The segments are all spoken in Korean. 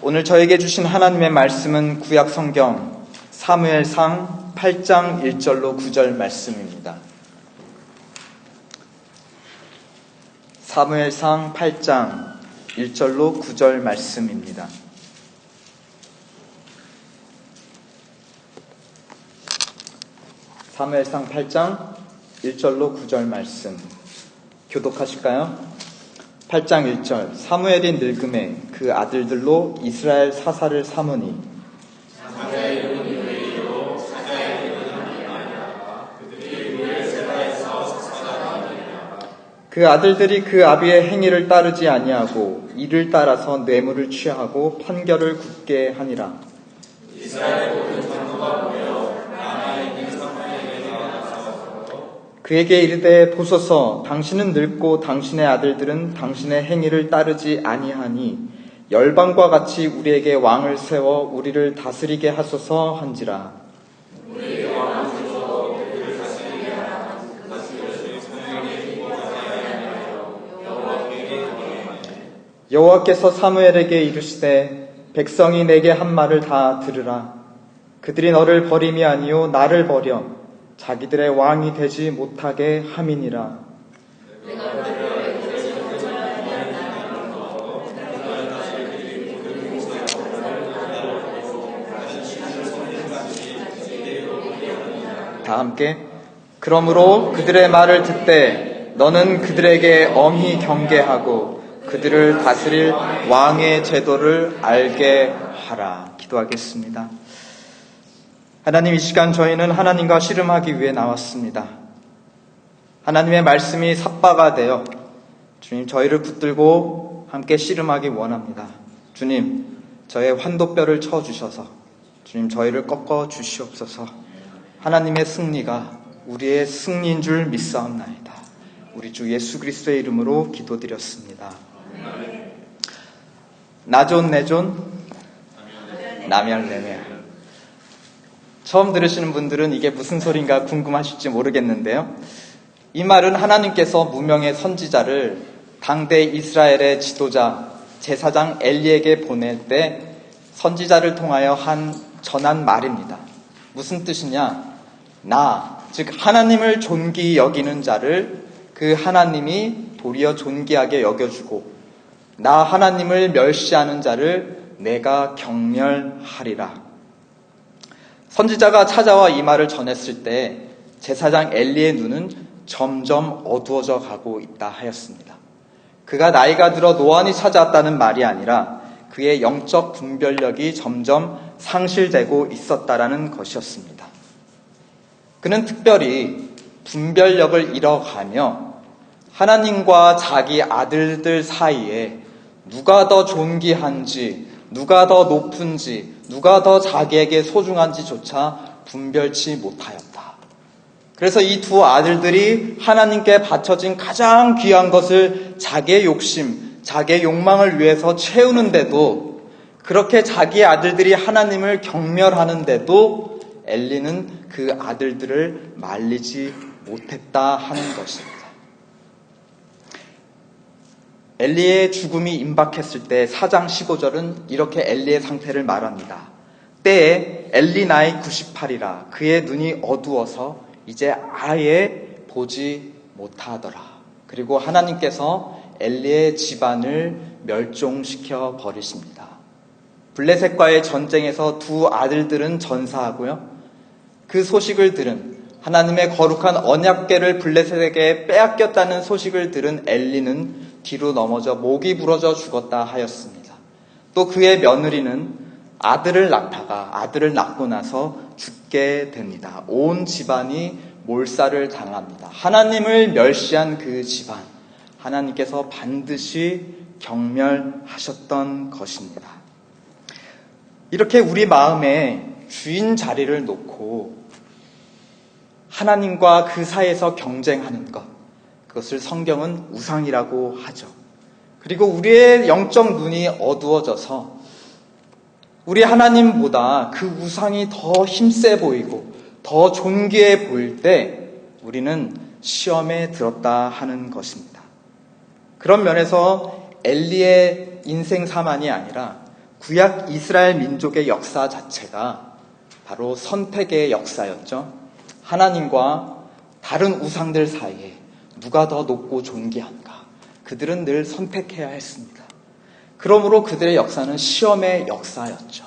오늘 저에게 주신 하나님의 말씀은 구약 성경 사무엘상 8장 1절로 9절 말씀입니다. 사무엘상 8장 1절로 9절 말씀입니다. 사무엘상 8장 1절로 9절 말씀 교독하실까요? 8장 1절 사무엘이 늙음에 그 아들들로 이스라엘 사사를 삼으니 그 아들들이 그 아비의 행위를 따르지 아니하고 이를 따라서 뇌물을 취하고 판결을 굳게 하니라. 그에게 이르되 보소서 당신은 늙고 당신의 아들들은 당신의 행위를 따르지 아니하니 열방과 같이 우리에게 왕을 세워 우리를 다스리게 하소서 한지라. 여호와께서 사무엘에게 이르시되 백성이 내게 한 말을 다 들으라. 그들이 너를 버림이 아니요 나를 버려 자기들의 왕이 되지 못하게 함이니라. 다 함께 그러므로 그들의 말을 듣되 너는 그들에게 엄히 경계하고 그들을 다스릴 왕의 제도를 알게 하라. 기도하겠습니다. 하나님 이 시간 저희는 하나님과 씨름하기 위해 나왔습니다. 하나님의 말씀이 삽바가 되어 주님 저희를 붙들고 함께 씨름하기 원합니다. 주님 저의 환도뼈를 쳐 주셔서 주님 저희를 꺾어 주시옵소서. 하나님의 승리가 우리의 승리인 줄 믿사옵나이다. 우리 주 예수 그리스도의 이름으로 기도드렸습니다. 나존 내존 남열 내멸 처음 들으시는 분들은 이게 무슨 소린가 궁금하실지 모르겠는데요. 이 말은 하나님께서 무명의 선지자를 당대 이스라엘의 지도자 제사장 엘리에게 보낼 때 선지자를 통하여 한 전한 말입니다. 무슨 뜻이냐? 나, 즉 하나님을 존귀 여기는 자를 그 하나님이 도리어 존귀하게 여겨주고 나 하나님을 멸시하는 자를 내가 경멸하리라. 선지자가 찾아와 이 말을 전했을 때 제사장 엘리의 눈은 점점 어두워져 가고 있다 하였습니다. 그가 나이가 들어 노안이 찾아왔다는 말이 아니라 그의 영적 분별력이 점점 상실되고 있었다라는 것이었습니다. 그는 특별히 분별력을 잃어가며 하나님과 자기 아들들 사이에 누가 더 존귀한지, 누가 더 높은지, 누가 더 자기에게 소중한지조차 분별치 못하였다. 그래서 이 두 아들들이 하나님께 바쳐진 가장 귀한 것을 자기의 욕심, 자기의 욕망을 위해서 채우는데도 그렇게 자기 아들들이 하나님을 경멸하는데도 엘리는 그 아들들을 말리지 못했다 하는 것입니다. 엘리의 죽음이 임박했을 때 4장 15절은 이렇게 엘리의 상태를 말합니다. 때에 엘리 나이 98이라 그의 눈이 어두워서 이제 아예 보지 못하더라. 그리고 하나님께서 엘리의 집안을 멸종시켜 버리십니다. 블레셋과의 전쟁에서 두 아들들은 전사하고요. 그 소식을 들은 하나님의 거룩한 언약계를 블레셋에게 빼앗겼다는 소식을 들은 엘리는 뒤로 넘어져 목이 부러져 죽었다 하였습니다. 또 그의 며느리는 아들을 낳다가 아들을 낳고 나서 죽게 됩니다. 온 집안이 몰살을 당합니다. 하나님을 멸시한 그 집안, 하나님께서 반드시 경멸하셨던 것입니다. 이렇게 우리 마음에 주인 자리를 놓고 하나님과 그 사이에서 경쟁하는 것, 그것을 성경은 우상이라고 하죠. 그리고 우리의 영적 눈이 어두워져서 우리 하나님보다 그 우상이 더 힘세 보이고 더 존귀해 보일 때 우리는 시험에 들었다 하는 것입니다. 그런 면에서 엘리의 인생 사만이 아니라 구약 이스라엘 민족의 역사 자체가 바로 선택의 역사였죠. 하나님과 다른 우상들 사이에 누가 더 높고 존귀한가? 그들은 늘 선택해야 했습니다. 그러므로 그들의 역사는 시험의 역사였죠.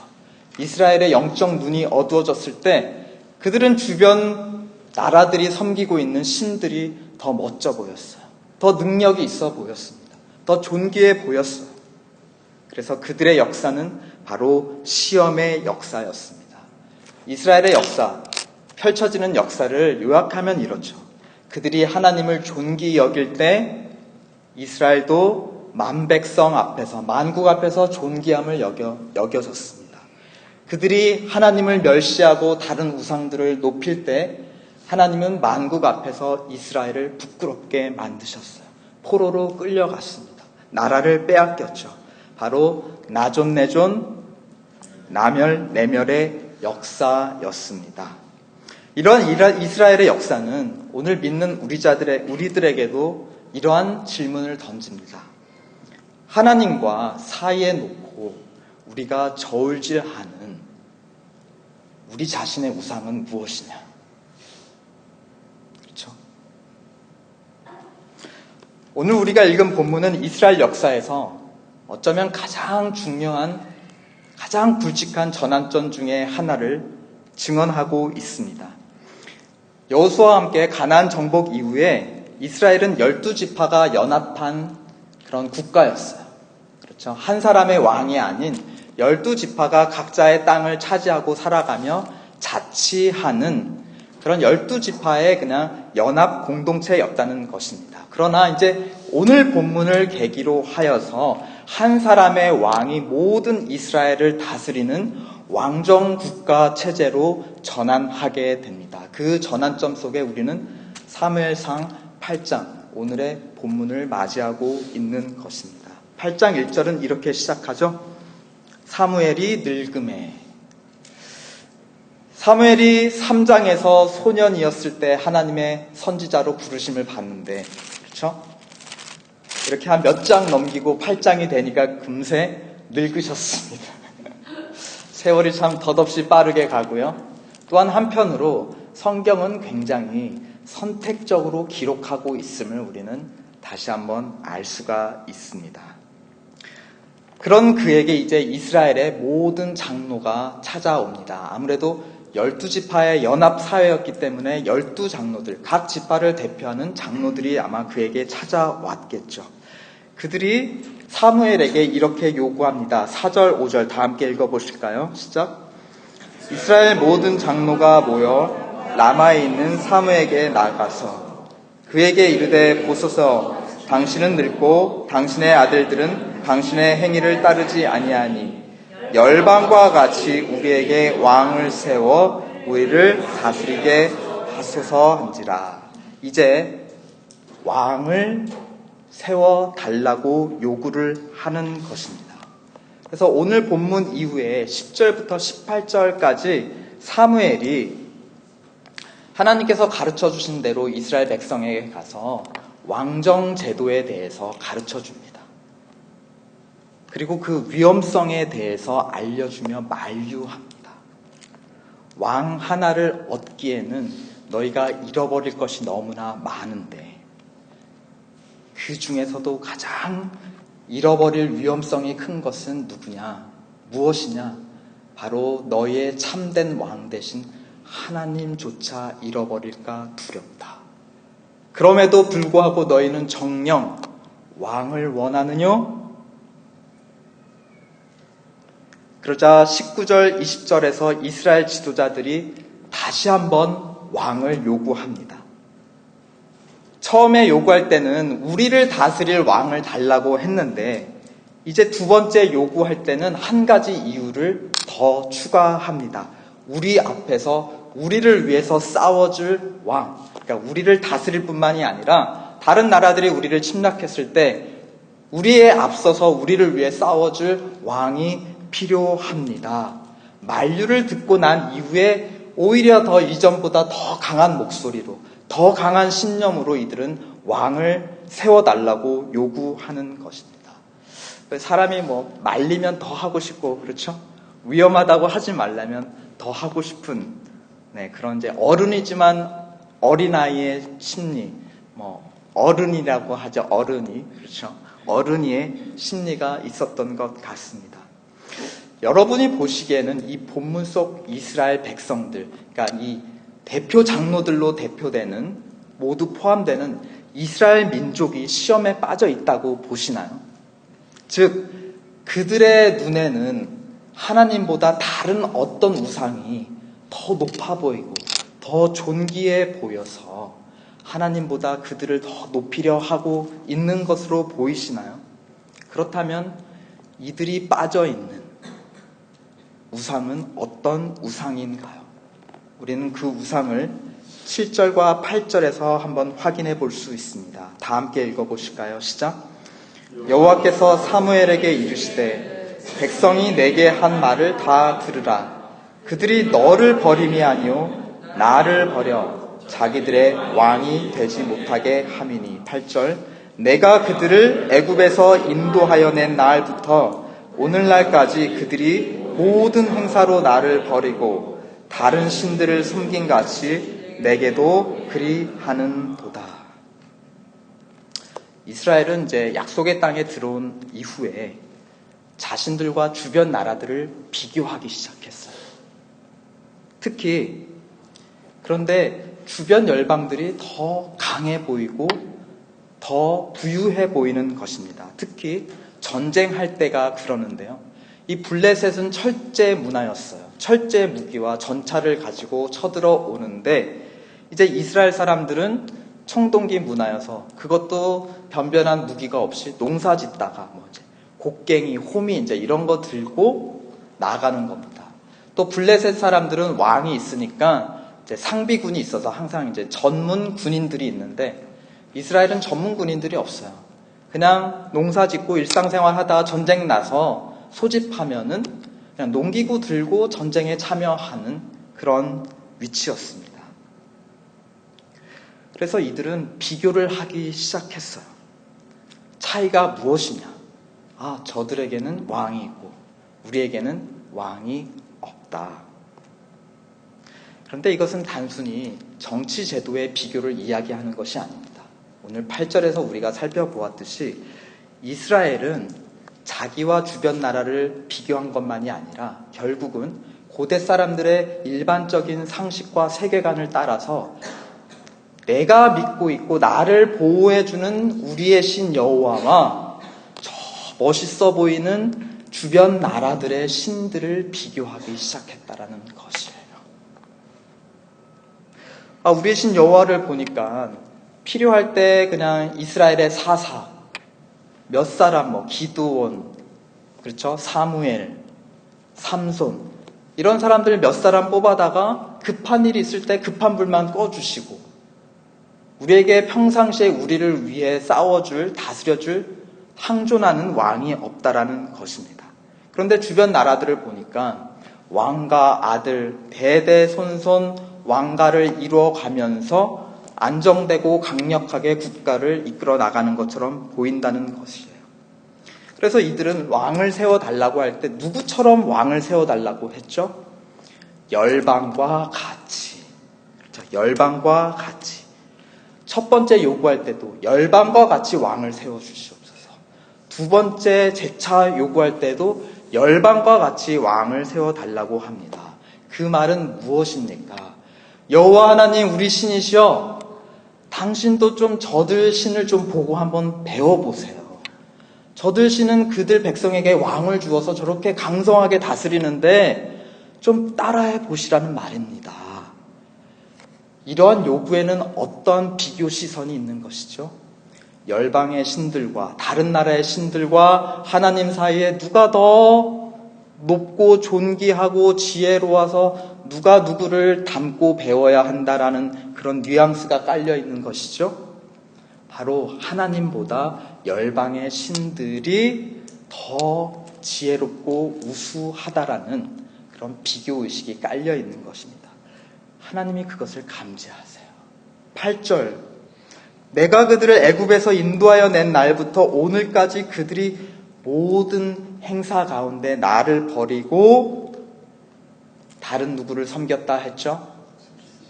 이스라엘의 영적 눈이 어두워졌을 때 그들은 주변 나라들이 섬기고 있는 신들이 더 멋져 보였어요. 더 능력이 있어 보였습니다. 더 존귀해 보였어요. 그래서 그들의 역사는 바로 시험의 역사였습니다. 이스라엘의 역사, 펼쳐지는 역사를 요약하면 이렇죠. 그들이 하나님을 존귀 여길 때 이스라엘도 만백성 앞에서, 만국 앞에서 존귀함을 여겨, 여겨졌습니다. 그들이 하나님을 멸시하고 다른 우상들을 높일 때 하나님은 만국 앞에서 이스라엘을 부끄럽게 만드셨어요. 포로로 끌려갔습니다. 나라를 빼앗겼죠. 바로 나존내존 나멸 내멸의 역사였습니다. 이런 이스라엘의 역사는 오늘 믿는 우리 자들의 우리들에게도 이러한 질문을 던집니다. 하나님과 사이에 놓고 우리가 저울질하는 우리 자신의 우상은 무엇이냐? 그렇죠? 오늘 우리가 읽은 본문은 이스라엘 역사에서 어쩌면 가장 중요한 가장 굵직한 전환점 중의 하나를 증언하고 있습니다. 여호수아와 함께 가나안 정복 이후에 이스라엘은 열두 지파가 연합한 그런 국가였어요. 그렇죠. 한 사람의 왕이 아닌 열두 지파가 각자의 땅을 차지하고 살아가며 자치하는 그런 열두 지파의 그냥 연합 공동체였다는 것입니다. 그러나 이제 오늘 본문을 계기로 하여서 한 사람의 왕이 모든 이스라엘을 다스리는 왕정 국가 체제로 전환하게 됩니다. 그 전환점 속에 우리는 사무엘상 8장 오늘의 본문을 맞이하고 있는 것입니다. 8장 1절은 이렇게 시작하죠. 사무엘이 늙음에 사무엘이 3장에서 소년이었을 때 하나님의 선지자로 부르심을 받는데 그렇죠? 이렇게 한 몇 장 넘기고 8장이 되니까 금세 늙으셨습니다. 세월이 참 덧없이 빠르게 가고요. 또한 한편으로 성경은 굉장히 선택적으로 기록하고 있음을 우리는 다시 한번 알 수가 있습니다. 그런 그에게 이제 이스라엘의 모든 장로가 찾아옵니다. 아무래도 열두 지파의 연합 사회였기 때문에 열두 장로들, 각 지파를 대표하는 장로들이 아마 그에게 찾아왔겠죠. 그들이 사무엘에게 이렇게 요구합니다. 4절, 5절 다 함께 읽어보실까요? 시작. 이스라엘 모든 장로가 모여 라마에 있는 사무에게 나가서 그에게 이르되 보소서 당신은 늙고 당신의 아들들은 당신의 행위를 따르지 아니하니 열방과 같이 우리에게 왕을 세워 우리를 다스리게 하소서 한지라. 이제 왕을 세워 달라고 요구를 하는 것입니다. 그래서 오늘 본문 이후에 10절부터 18절까지 사무엘이 하나님께서 가르쳐 주신 대로 이스라엘 백성에게 가서 왕정 제도에 대해서 가르쳐 줍니다. 그리고 그 위험성에 대해서 알려주며 만류합니다. 왕 하나를 얻기에는 너희가 잃어버릴 것이 너무나 많은데 그 중에서도 가장 잃어버릴 위험성이 큰 것은 누구냐? 무엇이냐? 바로 너희의 참된 왕 대신 하나님조차 잃어버릴까 두렵다. 그럼에도 불구하고 너희는 정령 왕을 원하느뇨? 그러자 19절, 20절에서 이스라엘 지도자들이 다시 한번 왕을 요구합니다. 처음에 요구할 때는 우리를 다스릴 왕을 달라고 했는데 이제 두 번째 요구할 때는 한 가지 이유를 더 추가합니다. 우리 앞에서 우리를 위해서 싸워줄 왕, 그러니까 우리를 다스릴 뿐만이 아니라 다른 나라들이 우리를 침략했을 때 우리에 앞서서 우리를 위해 싸워줄 왕이 필요합니다. 만류를 듣고 난 이후에 오히려 더 이전보다 더 강한 목소리로, 더 강한 신념으로 이들은 왕을 세워달라고 요구하는 것입니다. 사람이 뭐 말리면 더 하고 싶고 그렇죠? 위험하다고 하지 말라면 더 하고 싶은 네, 그런 이제 어른이지만 어린아이의 심리, 뭐 어른이라고 하죠. 어른이 그렇죠. 어른이의 심리가 있었던 것 같습니다. 여러분이 보시기에는 이 본문 속 이스라엘 백성들, 그러니까 이 대표 장로들로 대표되는 모두 포함되는 이스라엘 민족이 시험에 빠져 있다고 보시나요? 즉, 그들의 눈에는 하나님보다 다른 어떤 우상이 더 높아 보이고 더 존귀해 보여서 하나님보다 그들을 더 높이려 하고 있는 것으로 보이시나요? 그렇다면 이들이 빠져 있는 우상은 어떤 우상인가요? 우리는 그 우상을 7절과 8절에서 한번 확인해 볼 수 있습니다. 다 함께 읽어 보실까요? 시작. 여호와께서 사무엘에게 이르시되 백성이 내게 한 말을 다 들으라. 그들이 너를 버림이 아니요 나를 버려 자기들의 왕이 되지 못하게 함이니 8절 내가 그들을 애굽에서 인도하여 낸 날부터 오늘날까지 그들이 모든 행사로 나를 버리고 다른 신들을 섬긴 같이 내게도 그리하는도다. 이스라엘은 이제 약속의 땅에 들어온 이후에 자신들과 주변 나라들을 비교하기 시작했어요. 특히 그런데 주변 열방들이 더 강해 보이고 더 부유해 보이는 것입니다. 특히 전쟁할 때가 그러는데요. 이 블레셋은 철제 문화였어요. 철제 무기와 전차를 가지고 쳐들어 오는데 이제 이스라엘 사람들은 청동기 문화여서 그것도 변변한 무기가 없이 농사 짓다가 뭐 이제 곡괭이, 호미 이제 이런 거 들고 나가는 겁니다. 또 블레셋 사람들은 왕이 있으니까 이제 상비군이 있어서 항상 이제 전문 군인들이 있는데 이스라엘은 전문 군인들이 없어요. 그냥 농사 짓고 일상생활 하다가 전쟁 나서 소집하면은 그냥 농기구 들고 전쟁에 참여하는 그런 위치였습니다. 그래서 이들은 비교를 하기 시작했어요. 차이가 무엇이냐? 아, 저들에게는 왕이 있고 우리에게는 왕이 없다. 그런데 이것은 단순히 정치 제도의 비교를 이야기하는 것이 아닙니다. 오늘 8절에서 우리가 살펴보았듯이 이스라엘은 자기와 주변 나라를 비교한 것만이 아니라 결국은 고대 사람들의 일반적인 상식과 세계관을 따라서 내가 믿고 있고 나를 보호해주는 우리의 신 여호와와 저 멋있어 보이는 주변 나라들의 신들을 비교하기 시작했다라는 것이에요. 아, 우리의 신 여호와를 보니까 필요할 때 그냥 이스라엘의 사사 몇 사람 뭐 기드온 그렇죠 사무엘 삼손 이런 사람들 몇 사람 뽑아다가 급한 일이 있을 때 급한 불만 꺼주시고 우리에게 평상시에 우리를 위해 싸워줄 다스려줄 항존하는 왕이 없다라는 것입니다. 그런데 주변 나라들을 보니까 왕과 아들 대대손손 왕가를 이루어가면서 안정되고 강력하게 국가를 이끌어 나가는 것처럼 보인다는 것이에요. 그래서 이들은 왕을 세워달라고 할 때 누구처럼 왕을 세워달라고 했죠? 열방과 같이. 그렇죠? 열방과 같이. 첫 번째 요구할 때도 열방과 같이 왕을 세워주시옵소서. 두 번째 재차 요구할 때도 열방과 같이 왕을 세워달라고 합니다. 그 말은 무엇입니까? 여호와 하나님 우리 신이시여 당신도 좀 저들 신을 좀 보고 한번 배워보세요. 저들 신은 그들 백성에게 왕을 주어서 저렇게 강성하게 다스리는데 좀 따라해 보시라는 말입니다. 이러한 요구에는 어떤 비교 시선이 있는 것이죠? 열방의 신들과 다른 나라의 신들과 하나님 사이에 누가 더 높고 존귀하고 지혜로워서 누가 누구를 닮고 배워야 한다라는 그런 뉘앙스가 깔려 있는 것이죠. 바로 하나님보다 열방의 신들이 더 지혜롭고 우수하다라는 그런 비교 의식이 깔려 있는 것입니다. 하나님이 그것을 감지하세요. 8절 내가 그들을 애굽에서 인도하여 낸 날부터 오늘까지 그들이 모든 행사 가운데 나를 버리고 다른 누구를 섬겼다 했죠?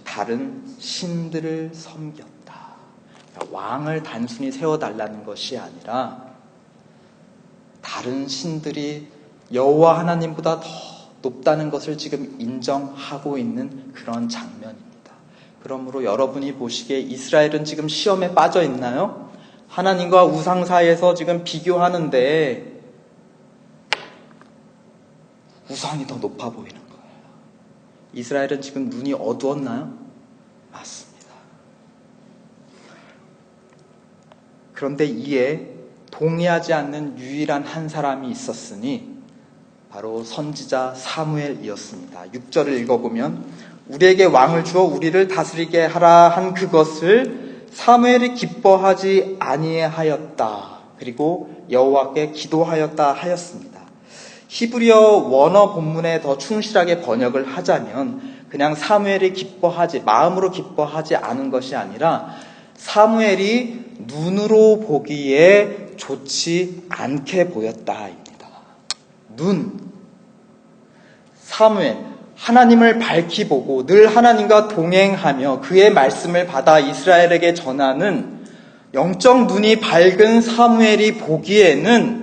다른 신들을 섬겼다. 그러니까 왕을 단순히 세워달라는 것이 아니라 다른 신들이 여호와 하나님보다 더 높다는 것을 지금 인정하고 있는 그런 장면입니다. 그러므로 여러분이 보시기에 이스라엘은 지금 시험에 빠져 있나요? 하나님과 우상 사이에서 지금 비교하는데 우상이 더 높아 보이는. 이스라엘은 지금 눈이 어두웠나요? 맞습니다. 그런데 이에 동의하지 않는 유일한 한 사람이 있었으니 바로 선지자 사무엘이었습니다. 6절을 읽어보면 우리에게 왕을 주어 우리를 다스리게 하라 한 그것을 사무엘이 기뻐하지 아니하였다. 그리고 여호와께 기도하였다 하였습니다. 히브리어 원어 본문에 더 충실하게 번역을 하자면 그냥 사무엘이 기뻐하지 마음으로 기뻐하지 않은 것이 아니라 사무엘이 눈으로 보기에 좋지 않게 보였다입니다. 눈. 사무엘. 하나님을 밝히 보고 늘 하나님과 동행하며 그의 말씀을 받아 이스라엘에게 전하는 영적 눈이 밝은 사무엘이 보기에는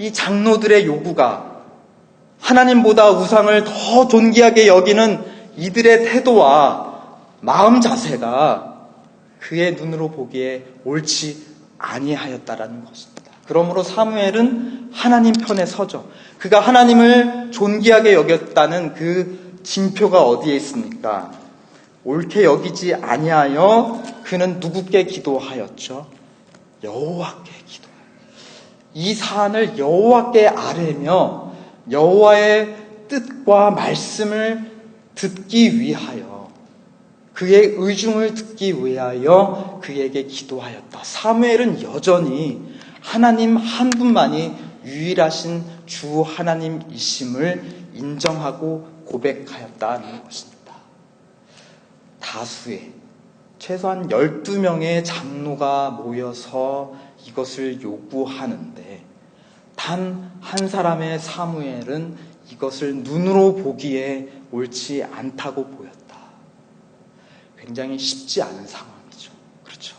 이 장로들의 요구가 하나님보다 우상을 더 존귀하게 여기는 이들의 태도와 마음 자세가 그의 눈으로 보기에 옳지 아니하였다라는 것입니다. 그러므로 사무엘은 하나님 편에 서죠. 그가 하나님을 존귀하게 여겼다는 그 징표가 어디에 있습니까? 옳게 여기지 아니하여 그는 누구께 기도하였죠? 여호와께 기도. 이 사안을 여호와께 아뢰며 여호와의 뜻과 말씀을 듣기 위하여 그의 의중을 듣기 위하여 그에게 기도하였다. 사무엘은 여전히 하나님 한 분만이 유일하신 주 하나님이심을 인정하고 고백하였다는 것입니다. 다수의 최소한 12명의 장로가 모여서 이것을 요구하는데 단 한 사람의 사무엘은 이것을 눈으로 보기에 옳지 않다고 보였다. 굉장히 쉽지 않은 상황이죠. 그렇죠.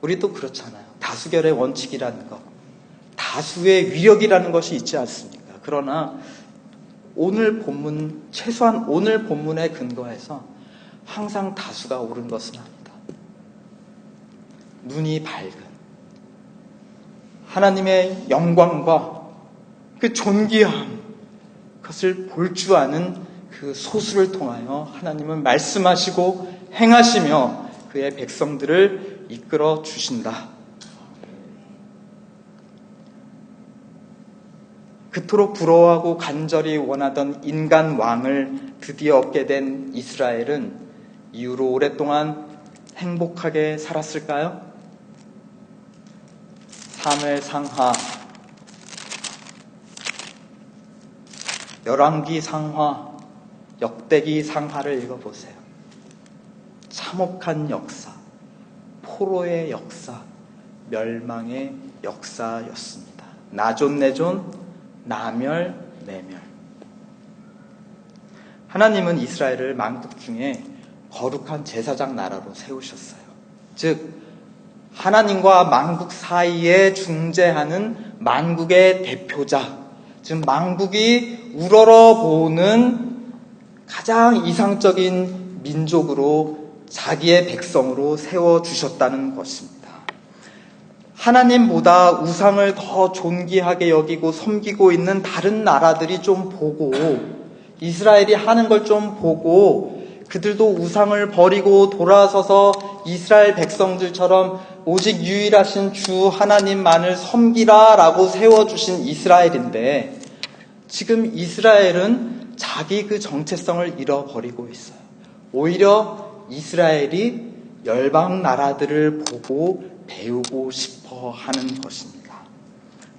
우리도 그렇잖아요. 다수결의 원칙이라는 것. 다수의 위력이라는 것이 있지 않습니까? 그러나 오늘 본문, 최소한 오늘 본문에 근거해서 항상 다수가 옳은 것은 아니다. 눈이 밝은 하나님의 영광과 그 존귀함, 그것을 볼 줄 아는 그 소수를 통하여 하나님은 말씀하시고 행하시며 그의 백성들을 이끌어 주신다. 그토록 부러워하고 간절히 원하던 인간 왕을 드디어 얻게 된 이스라엘은 이후로 오랫동안 행복하게 살았을까요? 3회 상하, 열왕기 상하, 역대기 상하를 읽어보세요. 참혹한 역사, 포로의 역사, 멸망의 역사였습니다. 나존내존, 나멸, 내멸. 하나님은 이스라엘을 만국 중에 거룩한 제사장 나라로 세우셨어요. 즉, 하나님과 만국 사이에 중재하는 만국의 대표자, 즉, 만국이 우러러 보는 가장 이상적인 민족으로 자기의 백성으로 세워 주셨다는 것입니다. 하나님보다 우상을 더 존귀하게 여기고 섬기고 있는 다른 나라들이 좀 보고 이스라엘이 하는 걸 좀 보고 그들도 우상을 버리고 돌아서서 이스라엘 백성들처럼 오직 유일하신 주 하나님만을 섬기라 라고 세워주신 이스라엘인데 지금 이스라엘은 자기 그 정체성을 잃어버리고 있어요. 오히려 이스라엘이 열방 나라들을 보고 배우고 싶어 하는 것입니다.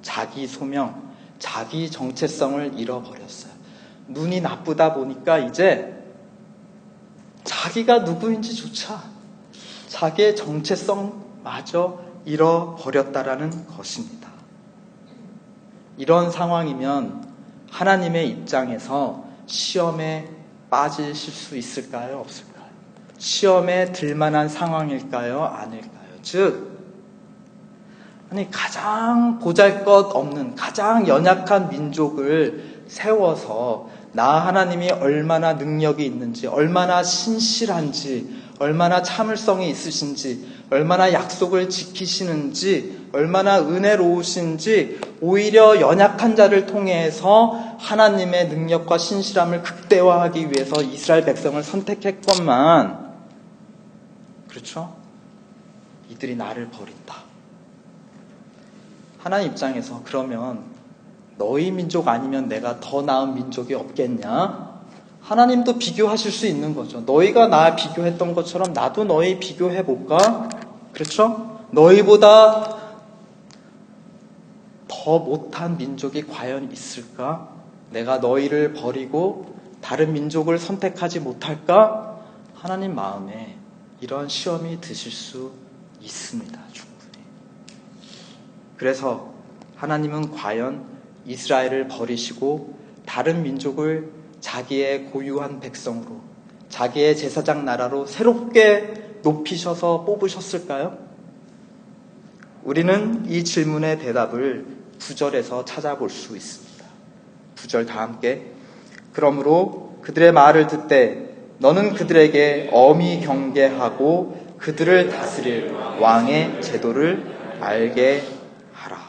자기 소명, 자기 정체성을 잃어버렸어요. 눈이 나쁘다 보니까 이제 자기가 누구인지조차 자기의 정체성 마저 잃어버렸다라는 것입니다. 이런 상황이면 하나님의 입장에서 시험에 빠지실 수 있을까요? 없을까요? 시험에 들만한 상황일까요? 아닐까요? 즉, 아니, 가장 보잘 것 없는, 가장 연약한 민족을 세워서 나 하나님이 얼마나 능력이 있는지, 얼마나 신실한지, 얼마나 참을성이 있으신지, 얼마나 약속을 지키시는지, 얼마나 은혜로우신지, 오히려 연약한 자를 통해서 하나님의 능력과 신실함을 극대화하기 위해서 이스라엘 백성을 선택했건만, 그렇죠? 이들이 나를 버린다. 하나님 입장에서 그러면 너희 민족 아니면 내가 더 나은 민족이 없겠냐? 하나님도 비교하실 수 있는 거죠. 너희가 나 비교했던 것처럼 나도 너희 비교해 볼까? 그렇죠? 너희보다 더 못한 민족이 과연 있을까? 내가 너희를 버리고 다른 민족을 선택하지 못할까? 하나님 마음에 이런 시험이 드실 수 있습니다. 충분히. 그래서 하나님은 과연 이스라엘을 버리시고 다른 민족을 자기의 고유한 백성으로 자기의 제사장 나라로 새롭게 높이셔서 뽑으셨을까요? 우리는 이 질문의 대답을 구절에서 찾아볼 수 있습니다. 구절 다 함께. 그러므로 그들의 말을 듣되 너는 그들에게 엄히 경계하고 그들을 다스릴 왕의 제도를 알게 하라.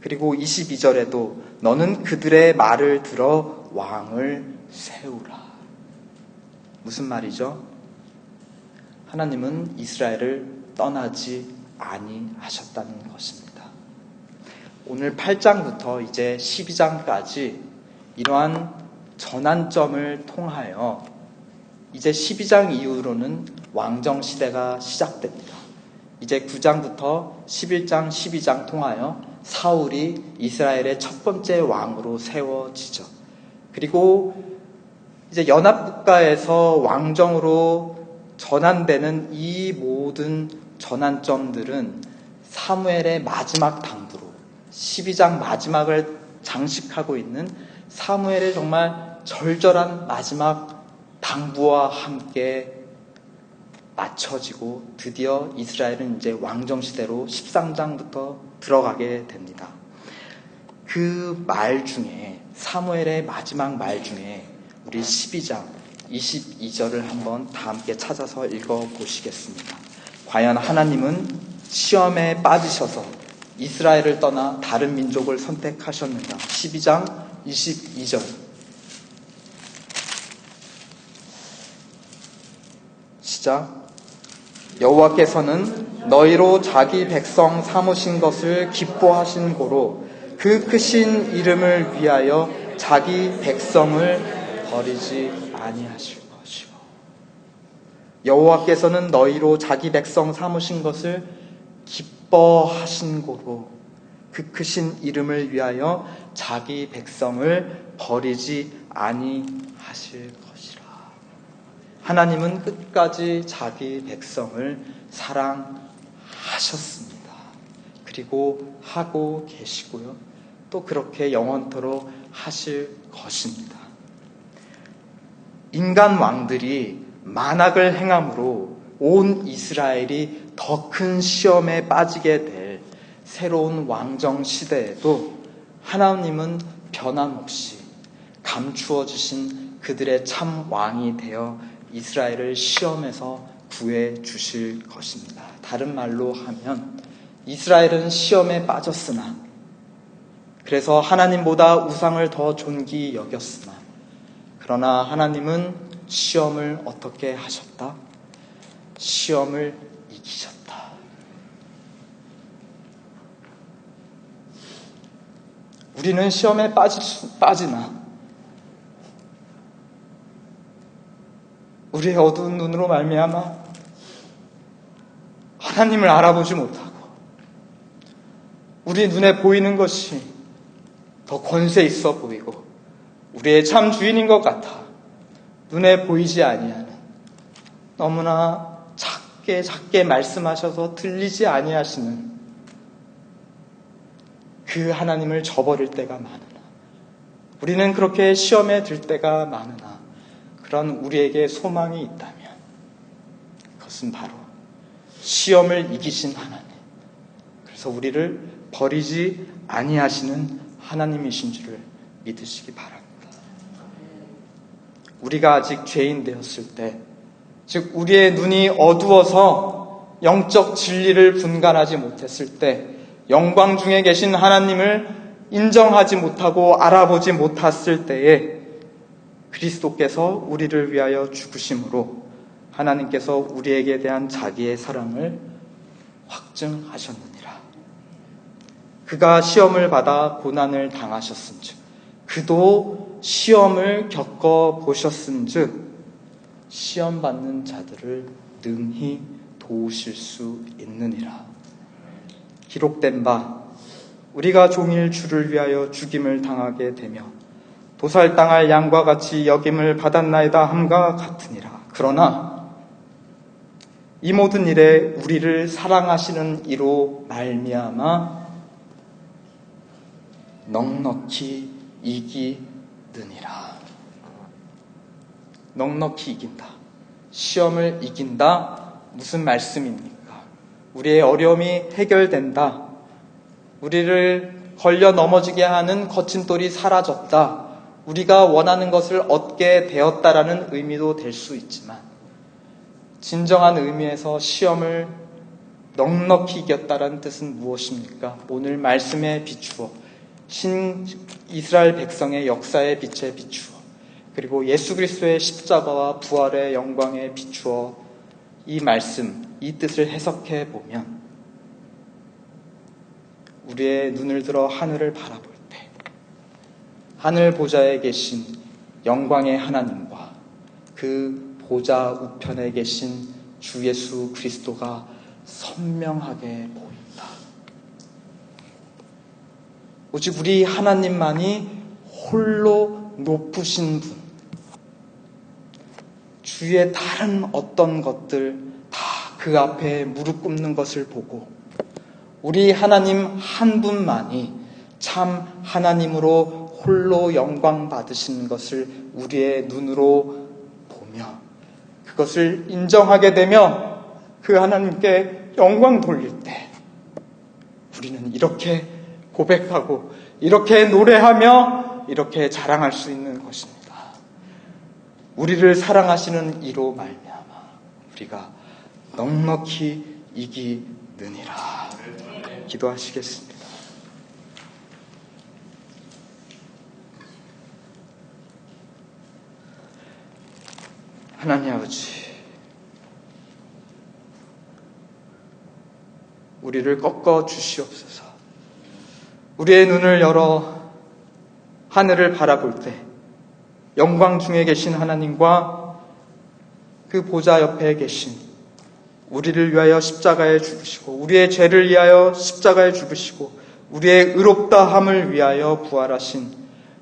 그리고 22절에도 너는 그들의 말을 들어 왕을 세우라. 무슨 말이죠? 하나님은 이스라엘을 떠나지 아니하셨다는 것입니다. 오늘 8장부터 이제 12장까지 이러한 전환점을 통하여 이제 12장 이후로는 왕정 시대가 시작됩니다. 이제 9장부터 11장, 12장 통하여 사울이 이스라엘의 첫 번째 왕으로 세워지죠. 그리고 이제 연합국가에서 왕정으로 전환되는 이 모든 전환점들은 사무엘의 마지막 당부로 12장 마지막을 장식하고 있는 사무엘의 정말 절절한 마지막 당부와 함께 맞춰지고 드디어 이스라엘은 이제 왕정 시대로 13장부터 들어가게 됩니다. 그 말 중에 사무엘의 마지막 말 중에 우리 12장 22절을 한번 다 함께 찾아서 읽어 보시겠습니다. 과연 하나님은 시험에 빠지셔서 이스라엘을 떠나 다른 민족을 선택하셨는가? 12장 22절. 시작. 여호와께서는 너희로 자기 백성 삼으신 것을 기뻐하신 고로 그 크신 이름을 위하여 자기 백성을 버리지 아니하실 것이고 여호와께서는 너희로 자기 백성 삼으신 것을 기뻐하신 고로 그 크신 이름을 위하여 자기 백성을 버리지 아니하실 것이라. 하나님은 끝까지 자기 백성을 사랑하셨습니다. 그리고 하고 계시고요. 또 그렇게 영원토록 하실 것입니다. 인간 왕들이 만악을 행함으로 온 이스라엘이 더 큰 시험에 빠지게 될 새로운 왕정 시대에도 하나님은 변함없이 감추어 주신 그들의 참 왕이 되어 이스라엘을 시험에서 구해 주실 것입니다. 다른 말로 하면 이스라엘은 시험에 빠졌으나 그래서 하나님보다 우상을 더 존귀 여겼으나 그러나 하나님은 시험을 어떻게 하셨다? 시험을 이기셨다. 우리는 시험에 빠지, 빠지나 우리의 어두운 눈으로 말미암아 하나님을 알아보지 못하고 우리 눈에 보이는 것이 더 권세 있어 보이고 우리의 참 주인인 것 같아. 눈에 보이지 아니하는 너무나 작게 작게 말씀하셔서 들리지 아니하시는 그 하나님을 저버릴 때가 많으나 우리는 그렇게 시험에 들 때가 많으나 그런 우리에게 소망이 있다면 그것은 바로 시험을 이기신 하나님 그래서 우리를 버리지 아니하시는 하나님이신 줄을 믿으시기 바랍니다. 우리가 아직 죄인 되었을 때, 즉 우리의 눈이 어두워서 영적 진리를 분간하지 못했을 때, 영광 중에 계신 하나님을 인정하지 못하고 알아보지 못했을 때에 그리스도께서 우리를 위하여 죽으심으로 하나님께서 우리에게 대한 자기의 사랑을 확증하셨느니라. 그가 시험을 받아 고난을 당하셨은즉 그도 시험을 겪어 보셨은즉 시험 받는 자들을 능히 도우실 수 있느니라. 기록된 바 우리가 종일 주를 위하여 죽임을 당하게 되며 도살당할 양과 같이 여김을 받았나이다 함과 같으니라. 그러나 이 모든 일에 우리를 사랑하시는 이로 말미암아 넉넉히 이기느니라. 넉넉히 이긴다. 시험을 이긴다. 무슨 말씀입니까? 우리의 어려움이 해결된다. 우리를 걸려 넘어지게 하는 거친 돌이 사라졌다. 우리가 원하는 것을 얻게 되었다라는 의미도 될 수 있지만, 진정한 의미에서 시험을 넉넉히 이겼다라는 뜻은 무엇입니까? 오늘 말씀에 비추어 신 이스라엘 백성의 역사의 빛에 비추어 그리고 예수 그리스도의 십자가와 부활의 영광에 비추어 이 말씀, 이 뜻을 해석해 보면 우리의 눈을 들어 하늘을 바라볼 때 하늘 보좌에 계신 영광의 하나님과 그 보좌 우편에 계신 주 예수 그리스도가 선명하게 보인다. 오직 우리 하나님만이 홀로 높으신 분. 주의 다른 어떤 것들 다 그 앞에 무릎 꿇는 것을 보고 우리 하나님 한 분만이 참 하나님으로 홀로 영광 받으시는 것을 우리의 눈으로 보며 그것을 인정하게 되며 그 하나님께 영광 돌릴 때 우리는 이렇게 고백하고 이렇게 노래하며 이렇게 자랑할 수 있는 것입니다. 우리를 사랑하시는 이로 말미암아 우리가 넉넉히 이기느니라. 기도하시겠습니다. 하나님 아버지, 우리를 꺾어 주시옵소서. 우리의 눈을 열어 하늘을 바라볼 때 영광 중에 계신 하나님과 그 보좌 옆에 계신 우리를 위하여 십자가에 죽으시고 우리의 죄를 위하여 십자가에 죽으시고 우리의 의롭다 함을 위하여 부활하신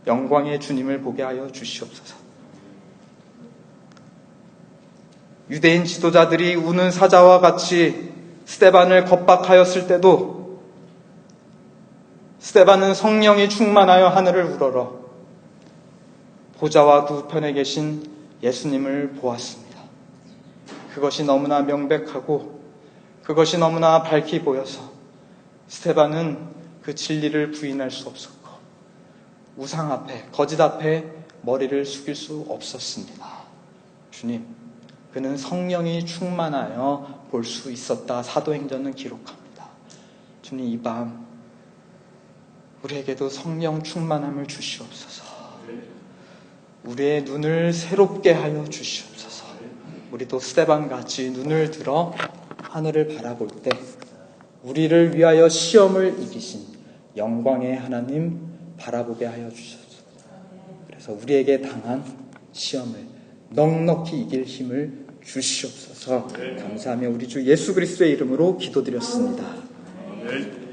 영광의 주님을 보게 하여 주시옵소서. 유대인 지도자들이 우는 사자와 같이 스테반을 겁박하였을 때도 스테반은 성령이 충만하여 하늘을 우러러 보좌와 두 편에 계신 예수님을 보았습니다. 그것이 너무나 명백하고 그것이 너무나 밝히 보여서 스테반은 그 진리를 부인할 수 없었고 우상 앞에 거짓 앞에 머리를 숙일 수 없었습니다. 주님, 그는 성령이 충만하여 볼 수 있었다. 사도행전은 기록합니다. 주님 이 밤 우리에게도 성령 충만함을 주시옵소서. 우리의 눈을 새롭게 하여 주시옵소서. 우리도 스테반 같이 눈을 들어 하늘을 바라볼 때 우리를 위하여 시험을 이기신 영광의 하나님 바라보게 하여 주시옵소서. 그래서 우리에게 당한 시험을 넉넉히 이길 힘을 주시옵소서. 감사하며 우리 주 예수 그리스도의 이름으로 기도드렸습니다. 네.